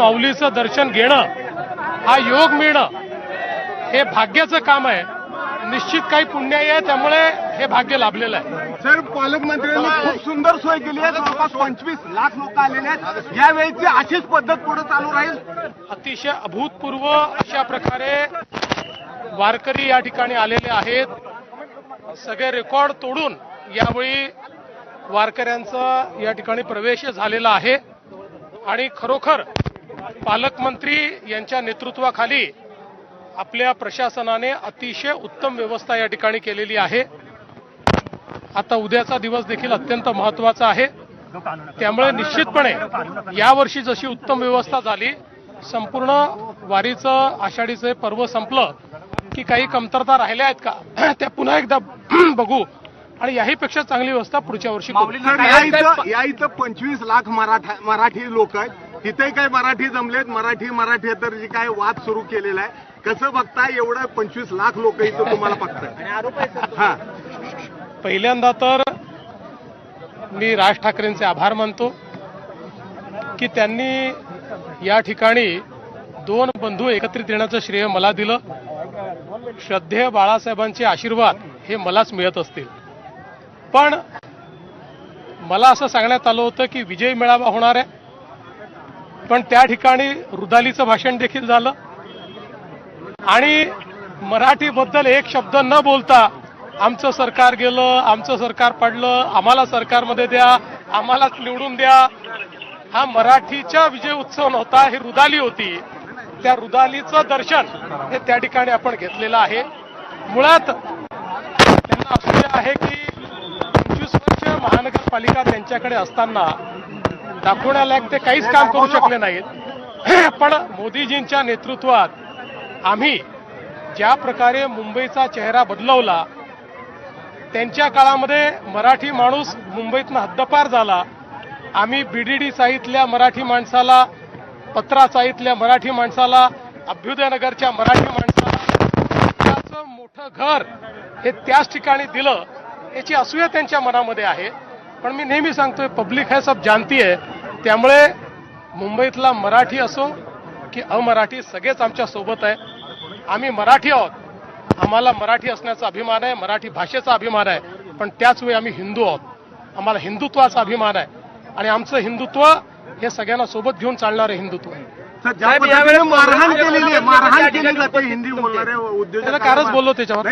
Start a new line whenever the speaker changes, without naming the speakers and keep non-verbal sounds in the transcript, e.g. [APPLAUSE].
माऊलीचं दर्शन घेणं हा योग मिळणं हे भाग्याचं काम आहे. निश्चित काही पुण्याई आहे त्यामुळे हे भाग्य लाभलेलं आहे.
सर पालकमंत्र्यांनी खूप सुंदर सोय केली आहे. जवळपास पंचवीस लाख लोक आलेले आहेत. यावेळीची अशीच पद्धत पुढे चालू राहील?
अतिशय अभूतपूर्व अशा प्रकारे वारकरी या ठिकाणी आलेले आहेत. सगळे रेकॉर्ड तोडून यावेळी वारकऱ्यांचा या ठिकाणी प्रवेश झालेला आहे. आणि खरोखर पालकमंत्री यांच्या नेतृत्वाखाली आपल्या प्रशासनाने अतिशय उत्तम व्यवस्था या ठिकाणी केलेली आहे. आता उद्याचा दिवस देखील अत्यंत महत्त्वाचा आहे. त्यामुळे निश्चितपणे यावर्षी जशी उत्तम व्यवस्था झाली संपूर्ण वारीचं आषाढीचं पर्व संपलं की काही कमतरता राहिल्या आहेत का? [CLEARS THROAT] त्या पुन्हा एकदा [CLEARS THROAT] बघू. आणि याहीपेक्षा चांगली व्यवस्था पुढच्या वर्षी करू.
सर या इथं या इथं पंचवीस लाख मराठा मराठी लोक आहेत. तिथे काही मराठी जमलेत? मराठी मराठी तर जे काय वाद सुरू केलेला आहे. कसं बघता एवढं पंचवीस लाख लोक इथं तुम्हाला बघताय हा.
पहिल्यांदा तर मी राज ठाकरेंचे आभार मानतो की त्यांनी या ठिकाणी दोन बंधू एकत्रित येण्याचं श्रेय मला दिलं. श्रद्धेय बाळासाहेबांचे आशीर्वाद हे मलाच मिळत असतील. पण मला असं सांगण्यात आलं होतं की विजय मेळावा होणार आहे. पण त्या ठिकाणी रुदालीचं भाषण देखील झालं. आणि मराठीबद्दल एक शब्द न बोलता आमचं सरकार गेलं आमचं सरकार पडलं आम्हाला सरकारमध्ये द्या आम्हालाच निवडून द्या. हा मराठीचा विजय उत्सव नव्हता ही रुदाली होती. त्या रुदालीचं दर्शन हे त्या ठिकाणी आपण घेतलेलं आहे. मुळात त्यांना असूया आहे की पंचवीस वर्ष महानगरपालिका त्यांच्याकडे असताना दाखवण्यालायक ते काहीच काम करू शकले नाहीत. [CLEARS THROAT] पण मोदीजींच्या नेतृत्वात आम्ही ज्या प्रकारे मुंबईचा चेहरा बदलवला त्यांच्या काळामध्ये मराठी माणूस मुंबईतनं हद्दपार झाला. आम्ही बीडीडी साईतल्या मराठी माणसाला पत्रा साईतल्या मराठी माणसाला अभ्युदयनगरच्या मराठी माणसाला त्याचं मोठं घर हे त्याच ठिकाणी दिलं याची असूया त्यांच्या मनामध्ये आहे. पण मी नेहमी सांगतोय पब्लिक है सब जानती आहे. त्यामुळे मुंबईतला मराठी असो की अमराठी सगळेच आमच्यासोबत आहे. आम्ही मराठी आहोत. आम्हाला मराठी असण्याचा अभिमान आहे मराठी भाषेचा अभिमान आहे. पण त्याच वेळी आम्ही हिंदू आहोत. आम्हाला हिंदुत्वाचा अभिमान आहे. आणि आमचं हिंदुत्व हे सगळ्यांना सोबत घेऊन चालणारं हिंदुत्व आहे.
मारहाण केलेली आहे मारहाण केली जाते हिंदी उद्योजक
कारच बोललो त्याच्यावर.